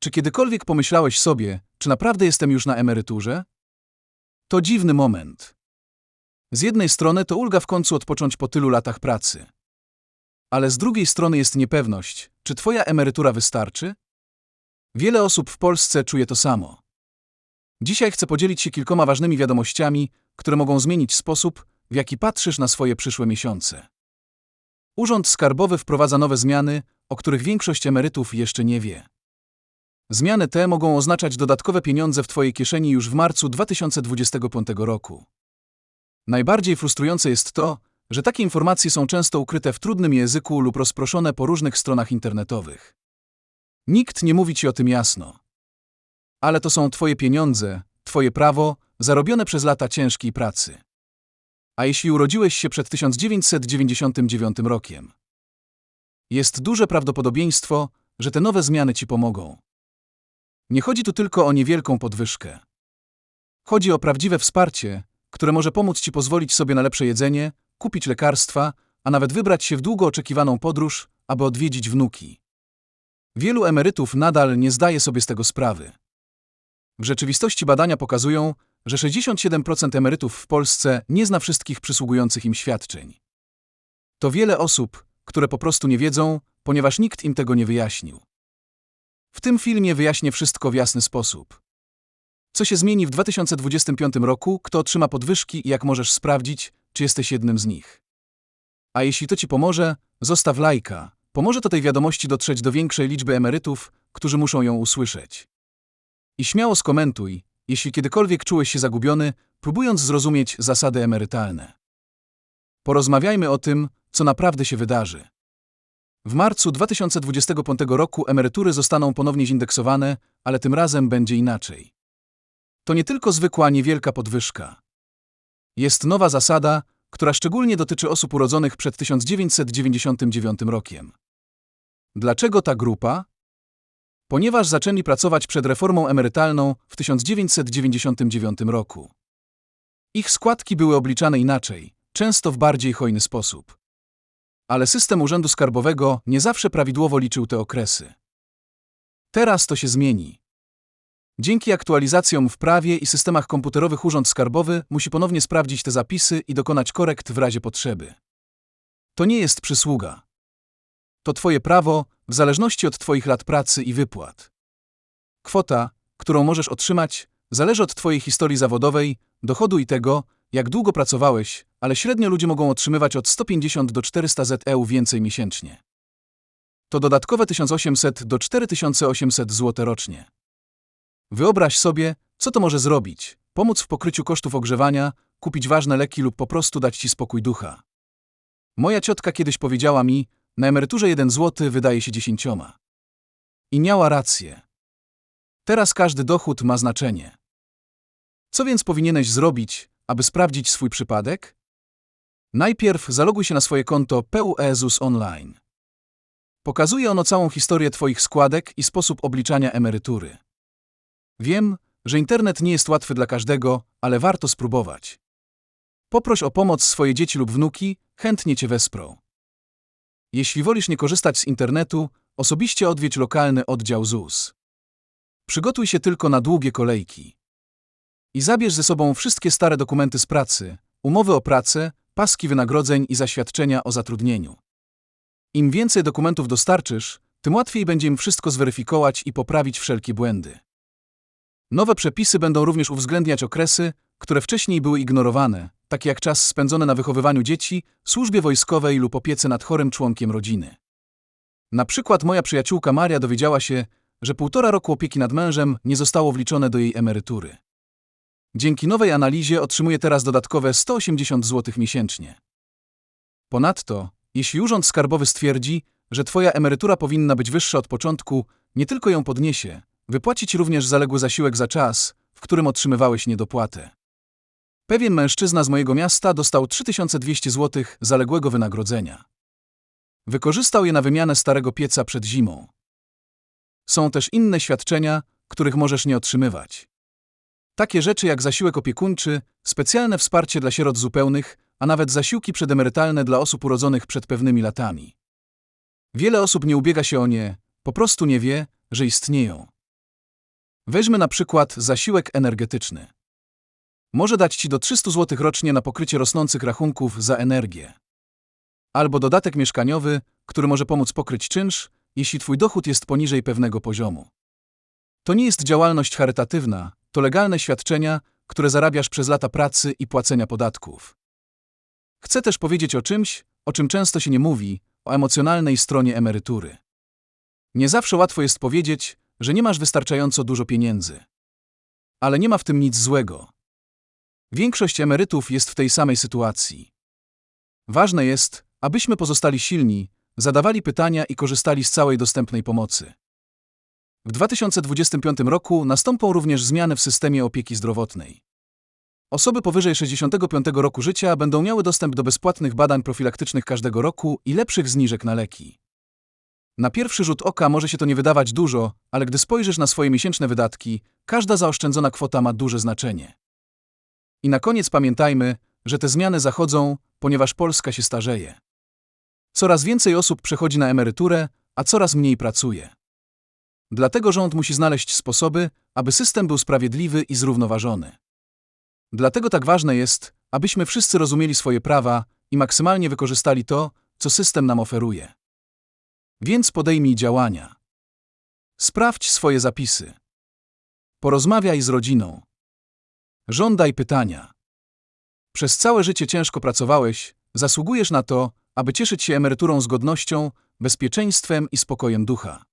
Czy kiedykolwiek pomyślałeś sobie, czy naprawdę jestem już na emeryturze? To dziwny moment. Z jednej strony to ulga w końcu odpocząć po tylu latach pracy. Ale z drugiej strony jest niepewność, czy twoja emerytura wystarczy? Wiele osób w Polsce czuje to samo. Dzisiaj chcę podzielić się kilkoma ważnymi wiadomościami, które mogą zmienić sposób, w jaki patrzysz na swoje przyszłe miesiące. Urząd Skarbowy wprowadza nowe zmiany, o których większość emerytów jeszcze nie wie. Zmiany te mogą oznaczać dodatkowe pieniądze w Twojej kieszeni już w marcu 2025 roku. Najbardziej frustrujące jest to, że takie informacje są często ukryte w trudnym języku lub rozproszone po różnych stronach internetowych. Nikt nie mówi Ci o tym jasno. Ale to są Twoje pieniądze, Twoje prawo, zarobione przez lata ciężkiej pracy. A jeśli urodziłeś się przed 1999 rokiem? Jest duże prawdopodobieństwo, że te nowe zmiany Ci pomogą. Nie chodzi tu tylko o niewielką podwyżkę. Chodzi o prawdziwe wsparcie, które może pomóc Ci pozwolić sobie na lepsze jedzenie, kupić lekarstwa, a nawet wybrać się w długo oczekiwaną podróż, aby odwiedzić wnuki. Wielu emerytów nadal nie zdaje sobie z tego sprawy. W rzeczywistości badania pokazują, że 67% emerytów w Polsce nie zna wszystkich przysługujących im świadczeń. To wiele osób, które po prostu nie wiedzą, ponieważ nikt im tego nie wyjaśnił. W tym filmie wyjaśnię wszystko w jasny sposób. Co się zmieni w 2025 roku, kto otrzyma podwyżki i jak możesz sprawdzić, czy jesteś jednym z nich. A jeśli to Ci pomoże, zostaw lajka. Pomoże to tej wiadomości dotrzeć do większej liczby emerytów, którzy muszą ją usłyszeć. I śmiało skomentuj, jeśli kiedykolwiek czułeś się zagubiony, próbując zrozumieć zasady emerytalne. Porozmawiajmy o tym, co naprawdę się wydarzy. W marcu 2025 roku emerytury zostaną ponownie zindeksowane, ale tym razem będzie inaczej. To nie tylko zwykła niewielka podwyżka. Jest nowa zasada, która szczególnie dotyczy osób urodzonych przed 1999 rokiem. Dlaczego ta grupa? Ponieważ zaczęli pracować przed reformą emerytalną w 1999 roku. Ich składki były obliczane inaczej, często w bardziej hojny sposób. Ale system Urzędu Skarbowego nie zawsze prawidłowo liczył te okresy. Teraz to się zmieni. Dzięki aktualizacjom w prawie i systemach komputerowych Urząd Skarbowy musi ponownie sprawdzić te zapisy i dokonać korekt w razie potrzeby. To nie jest przysługa. To Twoje prawo, w zależności od Twoich lat pracy i wypłat. Kwota, którą możesz otrzymać, zależy od Twojej historii zawodowej, dochodu i tego, jak długo pracowałeś, ale średnio ludzie mogą otrzymywać od 150 do 400 ZEU więcej miesięcznie. To dodatkowe 1800 do 4800 zł rocznie. Wyobraź sobie, co to może zrobić: pomóc w pokryciu kosztów ogrzewania, kupić ważne leki lub po prostu dać ci spokój ducha. Moja ciotka kiedyś powiedziała mi, na emeryturze jeden złoty wydaje się dziesięcioma. I miała rację. Teraz każdy dochód ma znaczenie. Co więc powinieneś zrobić, aby sprawdzić swój przypadek? Najpierw zaloguj się na swoje konto PUEZUS Online. Pokazuje ono całą historię Twoich składek i sposób obliczania emerytury. Wiem, że internet nie jest łatwy dla każdego, ale warto spróbować. Poproś o pomoc swoje dzieci lub wnuki, chętnie Cię wesprą. Jeśli wolisz nie korzystać z internetu, osobiście odwiedź lokalny oddział ZUS. Przygotuj się tylko na długie kolejki. I zabierz ze sobą wszystkie stare dokumenty z pracy, umowy o pracę, paski wynagrodzeń i zaświadczenia o zatrudnieniu. Im więcej dokumentów dostarczysz, tym łatwiej będzie im wszystko zweryfikować i poprawić wszelkie błędy. Nowe przepisy będą również uwzględniać okresy, które wcześniej były ignorowane, takie jak czas spędzony na wychowywaniu dzieci, służbie wojskowej lub opiece nad chorym członkiem rodziny. Na przykład moja przyjaciółka Maria dowiedziała się, że półtora roku opieki nad mężem nie zostało wliczone do jej emerytury. Dzięki nowej analizie otrzymuje teraz dodatkowe 180 zł miesięcznie. Ponadto, jeśli Urząd Skarbowy stwierdzi, że Twoja emerytura powinna być wyższa od początku, nie tylko ją podniesie, wypłaci Ci również zaległy zasiłek za czas, w którym otrzymywałeś niedopłatę. Pewien mężczyzna z mojego miasta dostał 3200 zł zaległego wynagrodzenia. Wykorzystał je na wymianę starego pieca przed zimą. Są też inne świadczenia, których możesz nie otrzymywać. Takie rzeczy jak zasiłek opiekuńczy, specjalne wsparcie dla sierot zupełnych, a nawet zasiłki przedemerytalne dla osób urodzonych przed pewnymi latami. Wiele osób nie ubiega się o nie, po prostu nie wie, że istnieją. Weźmy na przykład zasiłek energetyczny. Może dać Ci do 300 zł rocznie na pokrycie rosnących rachunków za energię. Albo dodatek mieszkaniowy, który może pomóc pokryć czynsz, jeśli Twój dochód jest poniżej pewnego poziomu. To nie jest działalność charytatywna, to legalne świadczenia, które zarabiasz przez lata pracy i płacenia podatków. Chcę też powiedzieć o czymś, o czym często się nie mówi, o emocjonalnej stronie emerytury. Nie zawsze łatwo jest powiedzieć, że nie masz wystarczająco dużo pieniędzy. Ale nie ma w tym nic złego. Większość emerytów jest w tej samej sytuacji. Ważne jest, abyśmy pozostali silni, zadawali pytania i korzystali z całej dostępnej pomocy. W 2025 roku nastąpą również zmiany w systemie opieki zdrowotnej. Osoby powyżej 65 roku życia będą miały dostęp do bezpłatnych badań profilaktycznych każdego roku i lepszych zniżek na leki. Na pierwszy rzut oka może się to nie wydawać dużo, ale gdy spojrzysz na swoje miesięczne wydatki, każda zaoszczędzona kwota ma duże znaczenie. I na koniec pamiętajmy, że te zmiany zachodzą, ponieważ Polska się starzeje. Coraz więcej osób przechodzi na emeryturę, a coraz mniej pracuje. Dlatego rząd musi znaleźć sposoby, aby system był sprawiedliwy i zrównoważony. Dlatego tak ważne jest, abyśmy wszyscy rozumieli swoje prawa i maksymalnie wykorzystali to, co system nam oferuje. Więc podejmij działania. Sprawdź swoje zapisy. Porozmawiaj z rodziną. Żądaj pytania. Przez całe życie ciężko pracowałeś, zasługujesz na to, aby cieszyć się emeryturą z godnością, bezpieczeństwem i spokojem ducha.